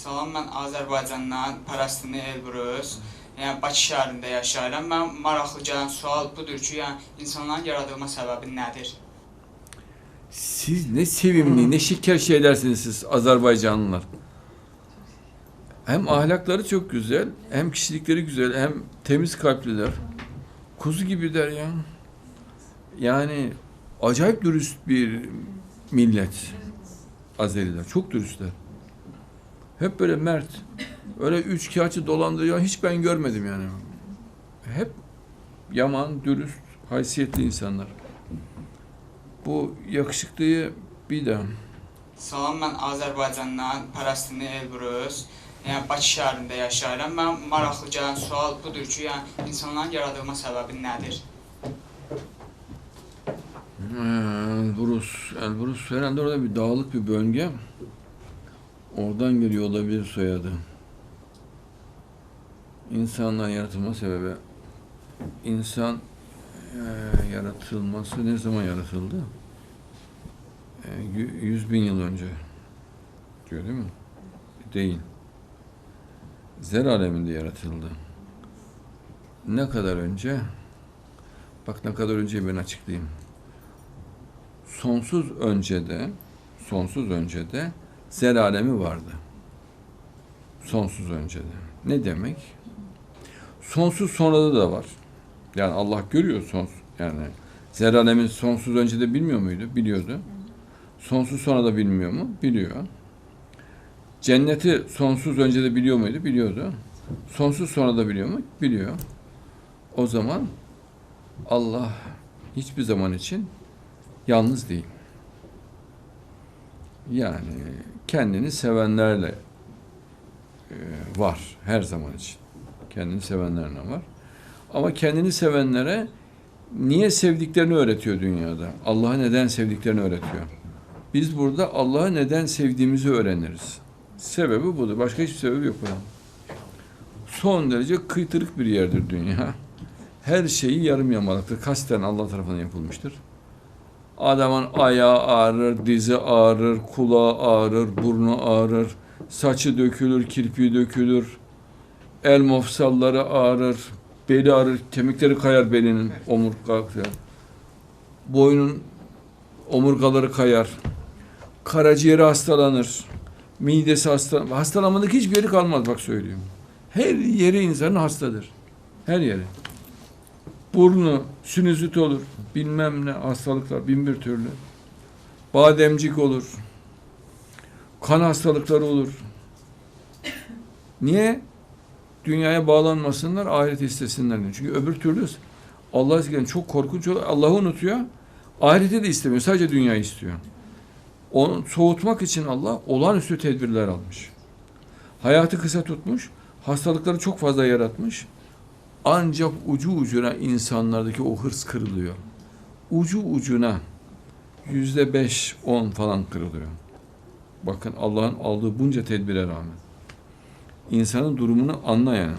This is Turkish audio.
Salam, mən Azərbaycandan Pərəstini Elbrus. Yəni Bakı şəhərində yaşayıram. Mən maraqlı gələn sual budur ki, yəni insanların yaradılma səbəbi nədir? Siz ne sevimli, ne şeker şeylersiniz siz Azerbaycanlılar. Hem ahlakları çok güzel, hem kişilikleri güzel, hem temiz kalpliler. Kuzu gibiler ya. Yani acayip dürüst bir millet. Azeriler. Çok dürüstler. Hep böyle mert. Öyle üç kağıtçı dolandırıyor. Hiç ben görmedim yani. Hep yaman, dürüst, haysiyetli insanlar. Bu yakışıklıyı bir de Salam, mən Azərbaycandan Pərəstini Elbrus. Yəni Bakı şəhərində yaşayıram. Mən maraqlı gələn sual budur ki, yəni insanların yaradılma səbəbi nədir? Elbrus, Elbrus herhalde orada bir dağlık bir bölge. Oradan geliyor olabilir soyadı. İnsanlar yaratılma sebebi. İnsan eee, yaratılması ne zaman yaratıldı? Yü- Yüz bin yıl önce. Diyor değil mi? Değil. Zer aleminde yaratıldı. Ne kadar önce? Bak ne kadar önce ben açıklayayım sonsuz öncede sonsuz öncede zer alemi vardı. Sonsuz öncede. Ne demek? Sonsuz sonrada da var. Yani Allah görüyor sonsuz. Yani zer alemi sonsuz öncede bilmiyor muydu? Biliyordu. Sonsuz sonra da bilmiyor mu? Biliyor. Cenneti sonsuz önce de biliyor muydu? Biliyordu. Sonsuz sonra da biliyor mu? Biliyor. O zaman Allah hiçbir zaman için yalnız değil. Yani kendini sevenlerle e, var her zaman için. Kendini sevenlerle var. Ama kendini sevenlere niye sevdiklerini öğretiyor dünyada. Allah'ı neden sevdiklerini öğretiyor. Biz burada Allah'ı neden sevdiğimizi öğreniriz. Sebebi budur. Başka hiçbir sebebi yok bunun. Son derece kıytırık bir yerdir dünya. Her şeyi yarım yamalıktır. Kasten Allah tarafından yapılmıştır. Adamın ayağı ağrır, dizi ağrır, kulağı ağrır, burnu ağrır, saçı dökülür, kirpiği dökülür, el mofsalları ağrır, beli ağrır, kemikleri kayar belinin, omurgası. Boynun omurgaları kayar. Karaciğeri hastalanır. Midesi hastalanır. Hastalanmadık hiçbir yeri kalmaz bak söylüyorum. Her yeri insanın hastadır. Her yeri burnu sinüzit olur, bilmem ne hastalıklar bin bir türlü. Bademcik olur. Kan hastalıkları olur. Niye? Dünyaya bağlanmasınlar, ahiret istesinler. Çünkü öbür türlü Allah eskiden çok korkunç olur. Allah'ı unutuyor. Ahireti de istemiyor. Sadece dünyayı istiyor. Onu soğutmak için Allah olağanüstü tedbirler almış. Hayatı kısa tutmuş. Hastalıkları çok fazla yaratmış ancak ucu ucuna insanlardaki o hırs kırılıyor. Ucu ucuna yüzde beş, on falan kırılıyor. Bakın Allah'ın aldığı bunca tedbire rağmen. insanın durumunu anlayan,